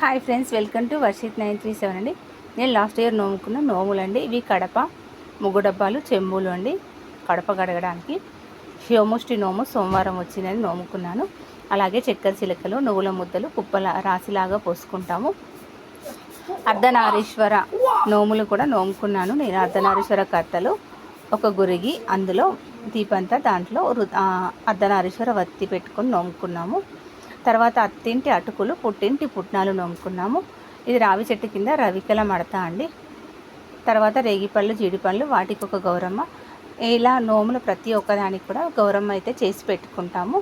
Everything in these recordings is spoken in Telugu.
Hi friends welcome to Varshith nine three seven అండి. నేను లాస్ట్ ఇయర్ నోముకున్న నోములు అండి. ఇవి కడప ముగ్గు డబ్బాలు చెంబులు అండి. కడప గడగడానికి శివముష్టి నోము సోమవారం వచ్చిందని నోముకున్నాను. అలాగే చక్కెర చిలకలు నువ్వుల ముద్దలు కుప్పల రాశిలాగా పోసుకుంటాము. అర్ధనారీశ్వర నోములు కూడా నోముకున్నాను. నేను అర్ధనారీశ్వర కర్తలు. ఒక గురిగి అందులో దీపంతా దాంట్లో అర్ధనారీశ్వర వత్తి పెట్టుకొని నోముకున్నాము. తర్వాత అత్తింటి అటుకులు పుట్టింటి పుట్నాలు నొమ్ముకున్నాము ఇది రావి చెట్టు కింద రవికల మడత అండి. తర్వాత రేగిపళ్ళు జీడిపళ్ళు వాటికి ఒక గౌరమ్మ. ఇలా నోములు ప్రతి ఒక్కదానికి కూడా గౌరమ్మ అయితే చేసి పెట్టుకుంటాము.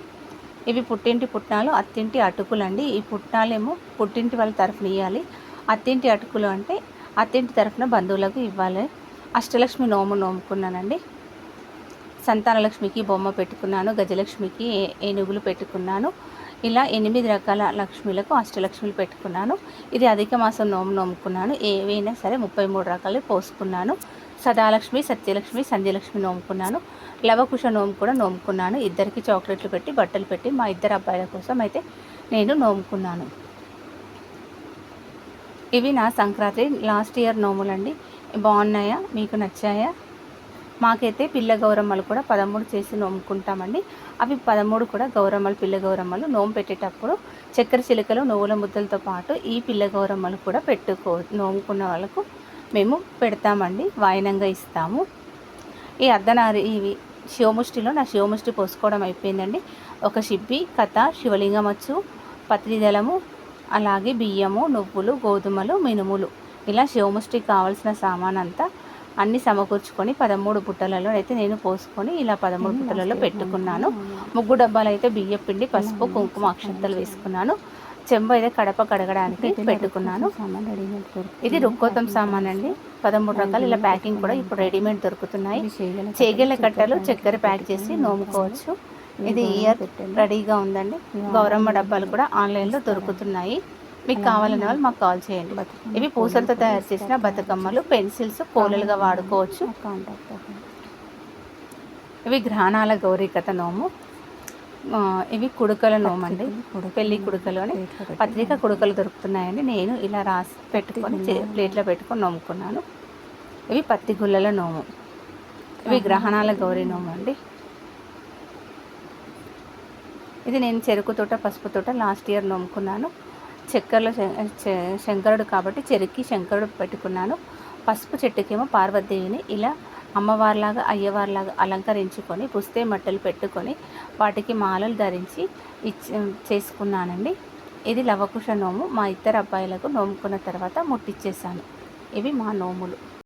ఇవి పుట్టింటి పుట్నాలు అత్తింటి అటుకులు అండి ఈ పుట్నాలేమో పుట్టింటి వాళ్ళ తరఫున ఇవ్వాలి అత్తింటి అటుకులు అంటే అత్తింటి తరఫున బంధువులకు ఇవ్వాలి. అష్టలక్ష్మి నోము నోముకున్నానండి. సంతానలక్ష్మికి బొమ్మ పెట్టుకున్నాను గజలక్ష్మికి ఏనుగులు పెట్టుకున్నాను. ఇలా ఎనిమిది రకాల లక్ష్మీలకు అష్టలక్ష్మిలు పెట్టుకున్నాను. ఇది అధిక మాసం నోము నోముకున్నాను. ఏవైనా సరే ముప్పై మూడు రకాలు పోసుకున్నాను. సదాలక్ష్మి సత్యలక్ష్మి సంధ్యలక్ష్మి నోముకున్నాను. లవకుశ నోము కూడా నోముకున్నాను. ఇద్దరికి చాక్లెట్లు పెట్టి బట్టలు పెట్టి మా ఇద్దరు అబ్బాయిల కోసం అయితే నేను నోముకున్నాను. ఇవి నా సంక్రాంతి లాస్ట్ ఇయర్ నోములండి. బాగున్నాయా? మీకు నచ్చాయా? మాకైతే పిల్ల గౌరమ్మలు కూడా పదమూడు చేసి నోముకుంటామండి అవి పదమూడు కూడా గౌరమ్మలు పిల్ల గౌరమ్మలు నోము పెట్టేటప్పుడు చక్కెర చిలుకలు నువ్వుల ముద్దలతో పాటు ఈ పిల్ల గౌరమ్మలు కూడా పెట్టుకో నోముకున్న వాళ్ళకు మేము పెడతామండి. వాయనంగా ఇస్తాము. ఈ అర్ధనారి ఇవి శివముష్టిలో నా శివముష్టి పోసుకోవడం అయిపోయిందండి. ఒక షిబ్బి కథ శివలింగమచ్చు పత్రిదళము అలాగే బియ్యము నువ్వులు గోధుమలు మినుములు. ఇలా శివముష్టికి కావాల్సిన సామాన్ అంతా అన్ని సమకూర్చుకొని పదమూడు బుట్టలలో అయితే నేను పోసుకొని ఇలా పదమూడు బుట్టలలో పెట్టుకున్నాను. ముగ్గు డబ్బాలు అయితే బియ్య పిండి పసుపు కుంకుమ అక్షంతలు వేసుకున్నాను. చెంబు అయితే కడప కడగడానికి పెట్టుకున్నాను. ఇది రుక్కోతం సామాన్ అండి. పదమూడు రకాలు ఇలా ప్యాకింగ్ కూడా ఇప్పుడు రెడీమేడ్ దొరుకుతున్నాయి. చేగెళ్ళ కట్టలు చక్కెర ప్యాక్ చేసి నోముకోవచ్చు. ఇది ఇయర్ రెడీగా ఉందండి. గౌరమ్మ డబ్బాలు కూడా ఆన్లైన్లో దొరుకుతున్నాయి. మీకు కావాలనే వాళ్ళు మాకు కాల్ చేయండి. ఇవి పూసలతో తయారు చేసిన బతుకమ్మలు పెన్సిల్స్ కోలలుగా వాడుకోవచ్చు. ఇవి గ్రహణాల గౌరీకథ నోము. ఇవి కుడుకల నోము అండి పెళ్ళి కుడుకలు. అని పత్రిక కుడుకలు దొరుకుతున్నాయండి. నేను ఇలా రాసి పెట్టుకొని ప్లేట్లో పెట్టుకొని నోముకున్నాను. ఇవి పత్తి గుల్లల నోము. ఇవి గ్రహణాల గౌరీ నోము. అండి ఇది నేను చెరుకు తోట పసుపు తోట లాస్ట్ ఇయర్ నోముకున్నాను. చక్కెరలో శంకరుడు కాబట్టి చెరుక్కి శంకరుడు పెట్టుకున్నాను. పసుపు చెట్టుకేమో పార్వతీదేవిని ఇలా అమ్మవారిలాగా అయ్యవారిలాగా అలంకరించుకొని పుస్తే మట్టలు పెట్టుకొని వాటికి మాలలు ధరించి ఇచ్చి చేసుకున్నానండి. ఇది లవకుశ నోము. మా ఇద్దరు అబ్బాయిలకు నోముకున్న తర్వాత ముట్టిచ్చేసాను ఇవి మా నోములు.